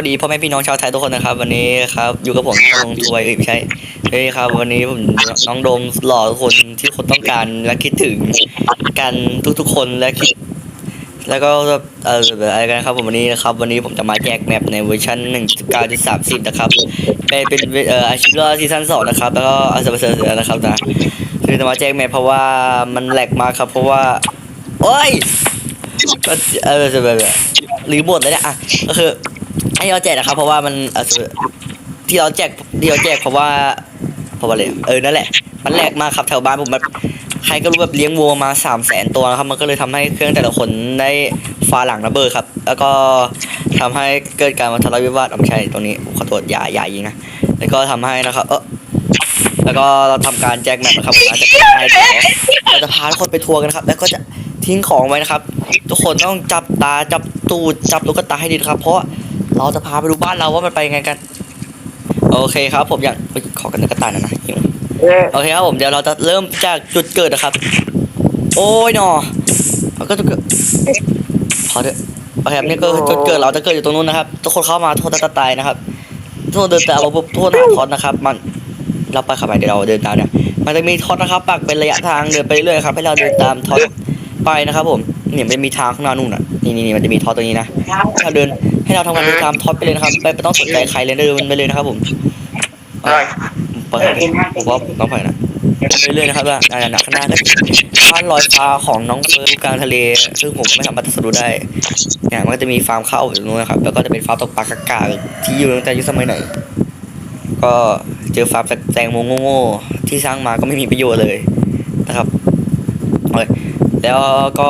วัสดีพ่อแม่พี่น้องชาวไทยทุกคนนะครับ วันนี้ครับอยู่กับผมน้องทวยอ้ยไม่ใช่เฮ้ยครับ วันนี้ผมน้องโดมหล่อทุกคนที่คนต้องการและคิดถึงกันทุกๆคนและคิด แล้วก็เอออะไรกันครับผมวันนี้นะครับ วันนี้ผมจะมาแจกแมปในเวอร์ชัน1.9.30นะครับเป็นเป็นเอ่ออาชีพรอซีซั่นสองนะครับ แล้วก็อาเซอร์เซอร์นะครับนะคือจะมาแจกแมปเพราะว่ามันแหลกมากครับ เพราะว่า โอ้ยก็เออจะแบบหรือบทเลยเนี่ยอะก็คือ ให้เราแจกนะครับ เพราะว่ามันเออที่เราแจกที่เราแจกเพราะว่าเพราะว่าอะไรเออนั่นแหละ มันแหลกมากครับแถวบ้านผมแบบใครก็รู้แบบเลี้ยงวัวมาสามแสนตัวนะครับ มันก็เลยทำให้เครื่องแต่ละคนได้ฟ้าหลังระเบิดครับ แล้วก็ทำให้เกิดการมาทะเลาะวิวาทอะไม่ใช่ตรงนี้ขอโทษอย่าอย่ายิงนะแล้วก็ทำให้นะครับ เออแล้วก็เราทำการแจกแมปนะครับเราจะให้เราจะพาทุกคนไปทัวร์กันนะครับ แล้วก็จะทิ้งของไว้นะครับ ทุกคนต้องจับตาจับตูดจับลูกตาให้ดีนะครับ เพราะ เราจะพาไปดูบ้านเราว่ามันไปยังไงกัน โอเคครับ ผมอยากไปขอกันนกระตายหนะนะหิวโอเคครับผมเดี๋ยวเราจะเริ่มจากจุดเกิดนะครับ โอ้ยหนอเราก็จุดเกิดพอเถอะโอเคครับนี่ก็คือจุดเกิดเราจะเกิดอยู่ตรงนู้นนะครับทุกคนเข้ามาโทษตาตายนะครับทุกคนเดินตามมาปุ๊บทุกคนหาทอดนะครับ มันเราไปขับไปเดี๋ยวเราเดินตามเนี่ยมันจะมีทอดนะครับปักเป็นระยะทางเดินไปเรื่อยๆครับให้เราเดินตามทอดไปนะครับผม เนี่ยมันมีทางข้างหน้านู่นน่ะนี่นี่นี่มันจะมีทอดตรงนี้นะให้เราเดินให้เราทำงานเดินตามทอดไปเลยนะครับไม่ไม่ต้องสนใจใครเลยเดินไปเลยนะครับผมอะเปิดผมว่าผมต้องไปนะไปเรื่อยๆนะครับว่าอ่าหนักข้างหน้าก็บ้านลอยฟ้าของน้องเฟิร์นกลางทะเล ซึ่งผมไม่สามารถจะสรุปได้เนี่ยมันก็จะมีฟาร์มข้าวอยู่ตรงนู้นนะครับ แล้วก็จะเป็นฟาร์มตกปลากากาที่อยู่ตั้งแต่ยุคสมัยไหน ก็เจอฟาร์มแตงโมโง่ๆที่สร้างมาก็ไม่มีประโยชน์เลยนะครับโอเค แล้วก็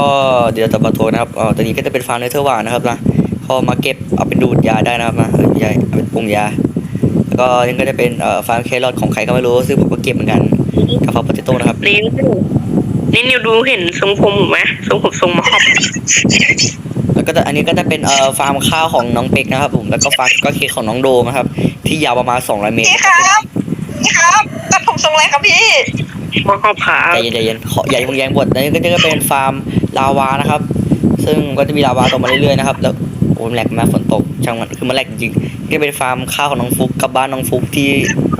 เดี๋ยวจะมาโทรนะครับอ๋อตอนนี้ก็จะเป็นฟาร์มเนเธอร์วานนะครับนะเขามาเก็บเอาเป็นดูดยาได้นะครับนะเออไม่ใช่เอาเป็นปรุงยา แล้วก็นี่ก็จะเป็นเอ่อฟาร์มแครอทของใครก็ไม่รู้ซึ่งผมก็เก็บเหมือนกันกับฟาร์มโปเตโต้นะครับนี่นี่นิวดูเห็นทรงผมผมไหมทรงผมทรงมาครอบแล้วก็จะอันนี้ก็จะเป็นเอ่อฟาร์มข้าวของน้องเป็กนะครับผมแล้วก็ฟาร์มก็เคกของน้องโดมนะครับ ที่ยาวประมาณ200เมตรพี่ครับพี่ครับตัดผมทรงอะไรครับพี่ มาครอบขาใจเย็นใจเย็นขอใหญ่พงแยงบทแล้วก็จะเป็นฟาร์มลาวานะครับ ซึ่งก็จะมีลาวาต่อมาเรื่อยๆนะครับแล้วโอ้ยแหลกมากฝนตกช่างมันคือมันแหลกจริงๆนี่ก็เป็นฟาร์มข้าวของน้องฟุกกับบ้านน้องฟุกที่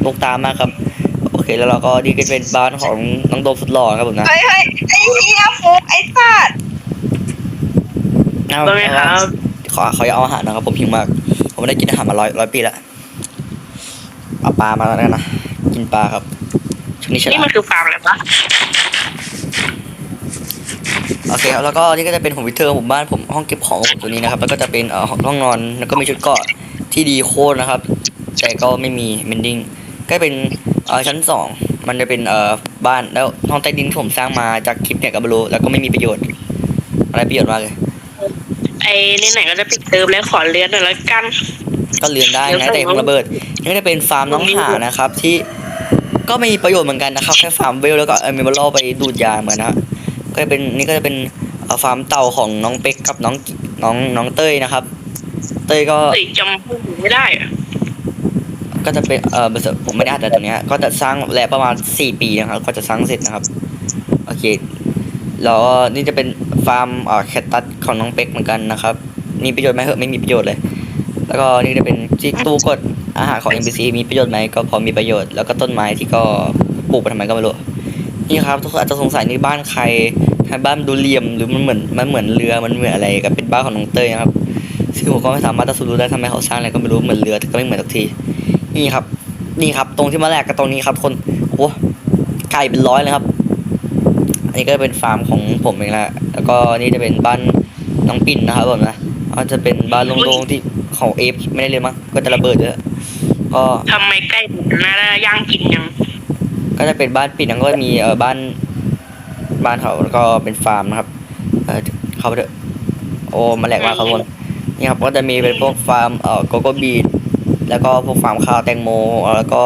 ลกตามมากครับโอเคแล้วเราก็นี่ก็เป็นบ้านของน้องโดมสุดหล่อนะครับผมนะเฮ้ยเฮ้ยไอ้เหี้ยฟุกไอ้สัตว์เอาว่าไงครับ ขอเขาอยากเอาอาหารนะครับผมหิวมาก ผมไม่ได้กินอาหารมาร้อยร้อยปีแล้วเอาปลามาแล้วกันนะกินปลาครับช่วง นี้ฉนี่ลามัดนคือฟาร์มอะไรปะโอเคครับแล้วก็นี่ก็จะเป็นผมวิเทอร์ผมบ้านผมห้องเก็บของของผมตัวนี้นะครับ แล้วก็จะเป็นเอ่อห้องนอนแล้วก็มีชุดเกราะที่ดีโคตรนะครับ แต่ก็ไม่มีเมนดิ้งก็เป็นเอ่อชั้นสองมันจะเป็นเอ่อบ้านแล้วห้องใต้ดินที่ผมสร้างมาจากคลิปเนี่ยก็ไม่รู้แล้วก็ไม่มีประโยชน์ อะไรประโยชน์มากเลย ไอ้นี่ไหนก็จะปิดเทอมแล้วขอเรียนหน่อยแล้วกัน ก็เรียนได้เดี๋ยวนะแต่ใส่ของระเบิดนี่ก็จะเป็นฟาร์มน้องหานะครับ ที่ ก็ไม่มีประโยชน์เหมือนกันนะครับแค่ฟาร์มเวลแล้วก็เอเมเบลไปดูดยาเหมือนนะฮะก็จะเป็นนี่ก็จะเป็นเอ่อฟาร์มเต่าของน้องเป็กกับน้องน้องน้องเต้ยนะครับ เต้ยก็เอ้ยจำพูดไม่ได้อะก็จะเป็นเออผมไม่ได้อ่านแต่ตรงเนี้ยก็จะสร้างแหละประมาณสี่ปีนะครับก็จะสร้างเสร็จนะครับโอเคแล้วก็นี่จะเป็นฟาร์มเอ่อแคตตัสของน้องเป็กเหมือนกันนะครับมีประโยชน์ไหมเหอะไม่มีประโยชน์เลย แล้วก็นี่จะเป็นที่ตู้กด อาหารของ NPC มีประโยชน์ไหมก็พอมีประโยชน์ แล้วก็ต้นไม้ที่ก็ปลูกไปทำไมก็ไม่รู้ นี่ครับทุกคนอาจจะสงสัยนี่บ้านใครทางบ้านดูเหลี่ยมหรือมันเหมือนมันเหมือนเรือมันเหมือนอะไรกับเป็นบ้านของน้องเต้ยนะครับซึ่งผมก็ไม่สามารถจะสรุปได้ทำไมเขาสร้างอะไรก็ไม่รู้เหมือนเรือแต่ก็ไม่เหมือนสักที นี่ครับ นี่ครับ ตรงที่มาแลกกับตรงนี้ครับ คนโอ้ไก่เป็นร้อยเลยครับ อันนี้ก็เป็นฟาร์มของผมเองละแล้วก็นี่จะเป็นบ้านน้องปิ่นนะครับผมนะก็จะเป็นบ้านโล่งๆที่ของเอฟไม่ได้เลยมั้งก็จะระเบิดด้วย ก็ทำไมใกล้น่าจะย่างกินยังก็จะเป็นบ้านปิดแล้วก็มีเออบ้าน บ้านเขาแล้วก็เป็นฟาร์มนะครับ เออเข้าไปเถอะโอ้มาแหลกมากครับคนนี่ครับก็จะมีเป็นพวกฟาร์มเอ่อโกโก้บีดแล้วก็พวกฟาร์มข้าวแตงโม แล้วก็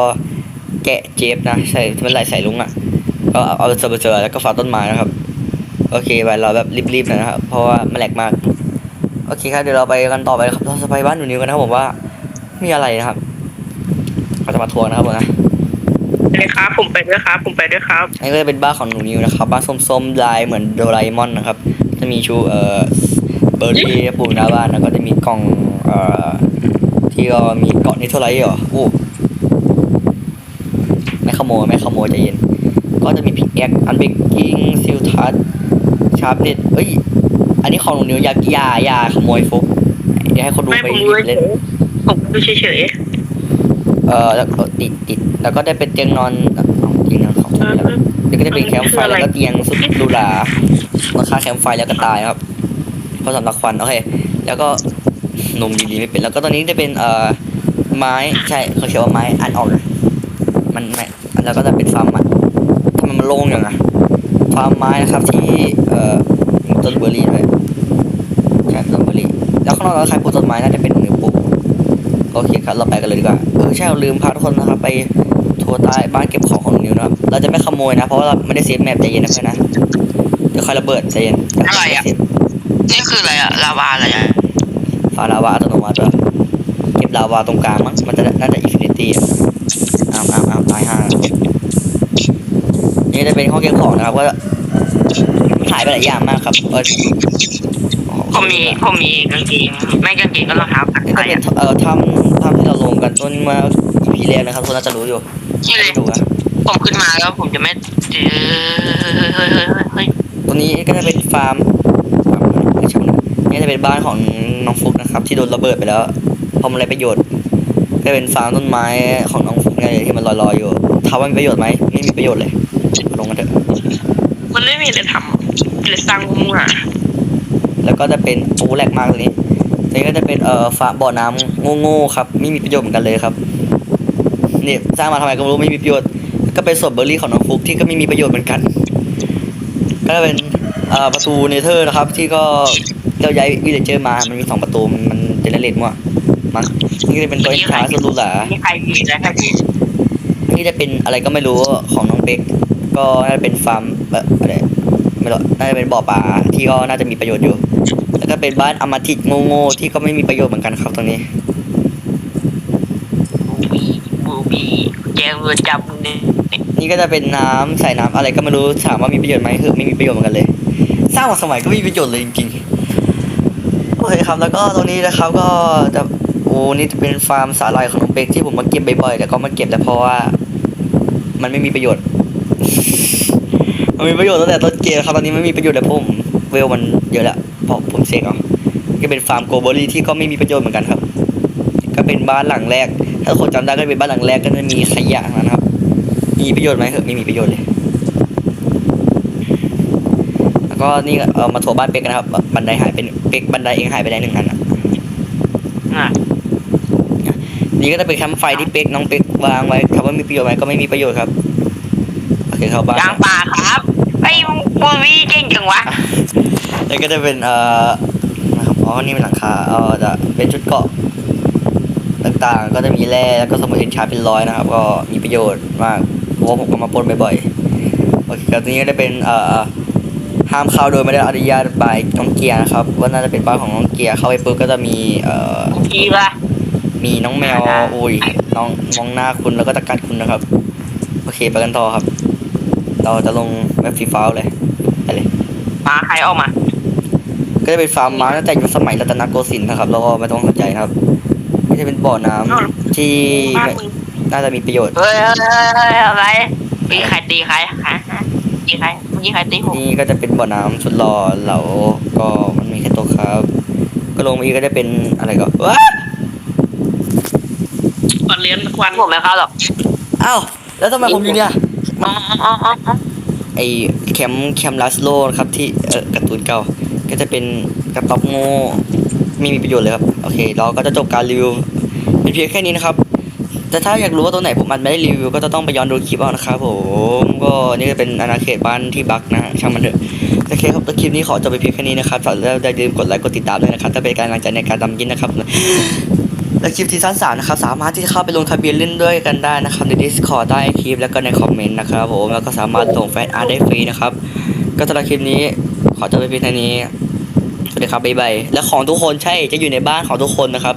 แกะเจฟนะใส่ที่เป็นลายใส่ลุงอะ ก็เอาเอาเจอเจอแล้วก็ฟาร์มต้นไม้นะครับ โอเคไปเราแบบรีบๆหน่อยนะครับ เพราะว่ามันแหลกมาก โอเคครับเดี๋ยวเราไปกันต่อไปครับเราจะไปบ้านหนูนิวกันนะครับผมว่ามีอะไรนะครับ เราจะมาทัวร์นะครับผมนะเลยครับ ผมไปด้วยครับ ผมไปด้วยครับอันนี้ก็จะเป็นบ้านของหนูนิวนะครับ บ้านส้มๆลายเหมือนโดราเอมอนนะครับ จะมีชูเอ่อเบอร์รี่ปลูกหน้าบ้านแล้วก็จะมีกล่องเอ่อที่ก็มีเกาะเนเธอร์ไลท์เหรอโอ้ไม่ขโมยไม่ขโมยใจเย็น ก็จะมีพิกแอคอันเบกกิ้งซิลทัสชาร์ปเน็ตเอ้ย อันนี้ของหนูนิวยาอยาอยาขโมยฟุกเดี๋ยวให้คนดูไม่ไปผมรู้เล่นผมดูเฉย เออแล้วก็ติดติดแล้วก็ได้เป็นเตียงนอนเอ้าเตียงนอนของๆผมแล้วเดี๋ยวก็จะเป็นแคมป์ไฟแล้วก็เตียงสุดหรูหราราคาแคมป์ไฟแล้วก็ตายครับเพราะสำหรับควันโอเคแล้วก็นมดีๆไม่เป็นแล้วก็ตอนนี้จะเป็นเอ่อไม้ใช่เขาเขียนว่าไม้อันออกนะมันไม่แล้วก็จะเป็นฟาร์มอะทำไมมันโล่งอย่างอะฟาร์มไม้นะครับที่เอ่อมีต้นเบอร์รี่ด้วยใช่ต้นเบอร์รี่แล้วข้างนอกเราใครปลูกต้นไม้น่าจะเป็นมือปลูก โอเคครับเราไปกันเลยดีกว่าเออใช่เราลืมพาทุกคนนะครับไปทัวร์ใต้บ้านเก็บของของนิวนะครับเราจะไม่ขโมยนะเพราะว่าเราไม่ได้เซฟแมปใจเย็นนะเพื่อนนะเดี๋ยวค่อยระเบิดใจเย็นอะไรอะนี่คืออะไรอะลาวาอะไรอะฝาลาวาอัตโนมัติด้วยเก็บลาวาตรงกลางมั้งมันจะน่าจะอินฟินิตี้อะอ้าวอ้าวอ้าวตายห่านี่จะเป็นห้องเก็บของนะครับก็หายไปหลายอย่างมากครับเออผมมีผมมีกางเกงไม่กางเกงก็รองเท้าตักนี่ไปจะเป็นอะเอ่อถ้ำถ้ำที่เราลงกันต้นเมื่อ EP แรกนะครับทุกคนน่าจะรู้อยู่นี่เลยดูนะผมขึ้นมาแล้วผมจะไม่เจอเฮ้ยเฮ้ยเฮ้ยเฮ้ยตรงนี้ก็จะเป็นฟาร์มฟาร์มไม่ใช่นะนี่จะเป็นบ้านของน้องฟุกนะครับ ที่โดนระเบิดไปแล้วเพราะมันไรประโยชน์ก็เป็นฟาร์มต้นไม้ของน้องฟุกไงที่มันลอยๆอยู่ถามว่ามีประโยชน์ไหมไม่มีประโยชน์เลยมาลงกันเถอะมันไม่มีอะไรทำเลยสร้างมั่วแล้วก็จะเป็นโอ้แหลกมากตรงนี้ตรง นี้ก็จะเป็นเอ่อฟาบ่อน้ำโง่ๆครับ ไม่มีประโยชน์เหมือนกันเลยครับนี่สร้างมาทำไมก็ไม่รู้ไม่มีประโยชน์ ก็เป็นสวเบอร์รี่ของน้องฟุกที่ก็ไม่มีประโยชน์เหมือนกัน ก็เป็นเอ่อประตูเนเธอร์นะครับ ที่ก็เราย้ายวิลเลเจอร์มา มันมีสองประตูมันเจเนเรตมั่วมั้งนี่จะเป็นตัวช้าสุดหรูหรานี่ใครมีแล้วใครมีนี่จะเป็นอะไรก็ไม่รู้ของน้องเป็กก็น่าจะเป็นฟาร์มเอ่ออะไร ไม่รู้น่าจะเป็นบ่อปลาที่ก็น่าจะมีประโยชน์อยู่ แล้วก็เป็นบ้านอมทิตโง่ๆที่ก็ไม่มีประโยชน์เหมือนกันครับตรงนี้บูบีบูบีแจงเรือจับเนี่ยนี่ก็จะเป็นน้ำใส่น้ำอะไรก็ไม่รู้ถามว่ามีประโยชน์ไหมคือไม่มีประโยชน์เหมือนกันเลยสร้างมาสมัยก็ไม่มีประโยชน์เลยจริงๆโอเคครับแล้วก็ตรงนี้นะครับก็จะโอ้นี่จะเป็นฟาร์มสาหร่ายของน้องเป็กที่ผมมาเก็บบ่อยๆแต่ก็มาเก็บแต่เพราะว่า มันไม่มีประโยชน์ มันมีประโยชน์ตั้งแต่ต้นเกมครับตอนนี้ไม่มีประโยชน์แล้วผมเวลมันเยอะแล้วเพราะผมเซ็กเอาก็เป็นฟาร์มโกลบอรี่ที่ก็ไม่มีประโยชน์เหมือนกันครับ ก็เป็นบ้านหลังแรก ถ้าคนจำได้ก็เป็นบ้านหลังแรกก็จะมีขยะนะครับ มีประโยชน์ไหมเหอะไม่มีประโยชน์เลย แล้วก็นี่ก็เออมาทัวร์บ้านเป็กกันนะครับ บันไดหายเป็นเป็กบันไดเองหายไปได้หนึ่งอันอะอะนี่ก็จะเป็นแคมป์ไฟที่เป็กน้องเป็กวางไว้ถามว่ามีประโยชน์ไหมก็ไม่มีประโยชน์ครับโอเคเข้าบ้านยางป่าครับ ไอ้บูบีเก่งจังวะแล้วก็จะเป็นเอ่อนะครับอ๋อนี่เป็นหลังคาเออจะเป็นชุดเกราะต่างๆ ก็จะมีแร่แล้วก็สมุดเอ็นชาร์เป็นร้อยนะครับ ก็มีประโยชน์มากเพราะว่าผมก็มาปล้นบ่อยๆโอเคครับทีนี้ก็จะเป็นเอ่อห้ามเข้าโดยไม่ได้รับอนุญาตบายน้องเกียร์นะครับว่าน่าจะเป็นบ้านของน้องเกียร์เข้าไปปุ๊บก็จะมีเอ่อบูบีปะมีน้องแมวอุ้ยน้องมองหน้าคุณแล้วก็ตะกัดคุณนะครับ โอเคไปกันต่อครับ เราจะลงแบบฟรีฟ้าวเลยไปเลยปลาใครออกมา ก็จะเป็นฟาร์มม้าตั้งแต่ยุคสมัยรัตนโกสินทร์นะครับ แล้วก็ไม่ต้องสนใจนะครับก็จะเป็นบ่อน้ำที่ไม่น่าจะมีประโยชน์ เฮ้ยเฮ้ยเฮ้ยอะไรมีใครตีใครฮะฮะตีใครมีใครตีผมนี่ก็จะเป็นบ่อน้ำสุดหล่อเหลาก็มันมีแค่ตัวครับ ก็ลงมาอีกก็จะเป็นอะไรก็ว้าๆก่อนเรียนควันผมไม่เข้าหรอกอ้าวแล้วทำไมผมอยู่เนี่ยอ๋ออ๋ออ๋ออ๋อ ไอแคมแคมลัสโลครับที่เออการ์ตูนเก่า ก็จะเป็นกระต๊อบโง่ไม่มีประโยชน์เลยครับ โอเค เราก็จะจบการรีวิวเป็นเพียงแค่นี้นะครับ แต่ถ้าอยากรู้ว่าตัวไหนผมอัดไม่ได้รีวิว ก็จะต้องไปย้อนดูคลิปเอานะครับผมก็นี่ก็เป็นอาณาเขตบ้านที่บักนะช่างมันเถอะโอเคครับแล้วคลิปนี้ขอจบไปเพียงแค่นี้นะครับแล้วอย่าลืมกดไลค์กดติดตามด้วยนะครับถ้าเป็นการกำลังใจในการทำกินนะครับ และคลิปที่สั้นสามนะครับสามารถที่จะเข้าไปลงทะเบียนเล่นด้วยกันได้นะครับใน Discord ใต้คลิปแล้วก็ในคอมเมนต์นะครับผมแล้วก็สามารถส่งแฟนอาร์ตได้ฟรีนะครับก็สำหรับคลิปนี้ขอจบไปเพียงเท่านี้สวัสดีครับบ๊ายบายและของทุกคนใช่จะอยู่ในบ้านของทุกคนนะครับ